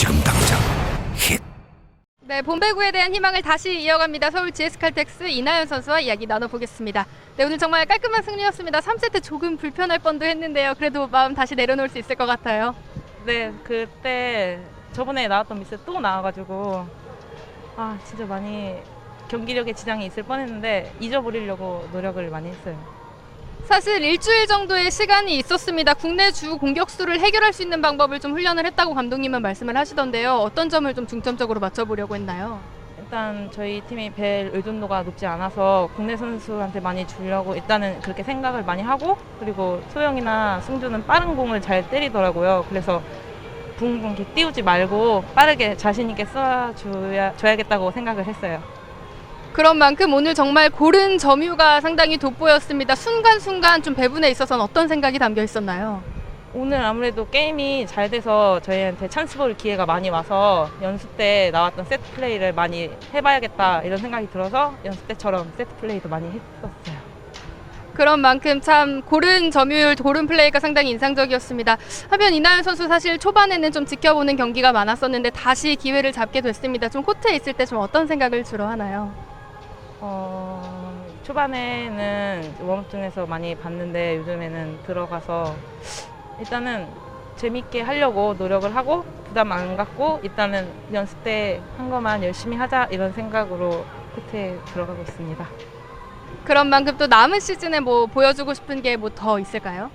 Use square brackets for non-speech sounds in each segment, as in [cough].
지금 당장 힛. 네, 본배구에 대한 희망을 다시 이어갑니다. 서울 GS칼텍스 이나연 선수와 이야기 나눠보겠습니다. 네, 오늘 정말 깔끔한 승리였습니다. 3세트 조금 불편할 뻔도 했는데요. 그래도 마음 다시 내려놓을 수 있을 것 같아요. 네, 그때 저번에 나왔던 미스 또 나와가지고 아 진짜 많이 경기력에 지장이 있을 뻔했는데 잊어버리려고 노력을 많이 했어요. 사실 일주일 정도의 시간이 있었습니다. 국내 주 공격수를 해결할 수 있는 방법을 좀 훈련을 했다고 감독님은 말씀을 하시던데요. 어떤 점을 좀 중점적으로 맞춰보려고 했나요? 일단 저희 팀이 벨 의존도가 높지 않아서 국내 선수한테 많이 주려고 일단은 그렇게 생각을 많이 하고 그리고 소영이나 승주는 빠른 공을 잘 때리더라고요. 그래서 붕붕 띄우지 말고 빠르게 자신 있게 쏴줘야 줘야겠다고 생각을 했어요. 그런 만큼 오늘 정말 고른 점유가 상당히 돋보였습니다. 순간순간 좀 배분에 있어서는 어떤 생각이 담겨 있었나요? 오늘 아무래도 게임이 잘 돼서 저희한테 찬스볼 기회가 많이 와서 연습 때 나왔던 세트 플레이를 많이 해봐야겠다 이런 생각이 들어서 연습 때처럼 세트 플레이도 많이 했었어요. 그런 만큼 참 고른 점유율, 고른 플레이가 상당히 인상적이었습니다. 하면 이나연 선수 사실 초반에는 좀 지켜보는 경기가 많았었는데 다시 기회를 잡게 됐습니다. 좀 코트에 있을 때 좀 어떤 생각을 주로 하나요? 어, 초반에는 웜업 중에서 많이 봤는데 요즘에는 들어가서 일단은 재밌게 하려고 노력을 하고 부담 안 갖고 일단은 연습 때 한 것만 열심히 하자 이런 생각으로 코트에 들어가고 있습니다. 그런 만큼 또 남은 시즌에 뭐 보여주고 싶은 게 뭐 더 있을까요?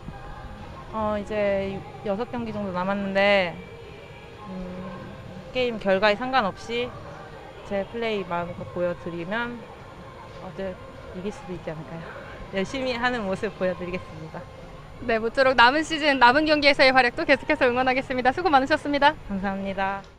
어, 이제 여섯 경기 정도 남았는데 음, 게임 결과에 상관없이 제 플레이 마음껏 보여드리면 어제 이길 수도 있지 않을까요? [laughs] 열심히 하는 모습 보여드리겠습니다. 네, 모쪼록 남은 시즌, 남은 경기에서의 활약도 계속해서 응원하겠습니다. 수고 많으셨습니다. 감사합니다.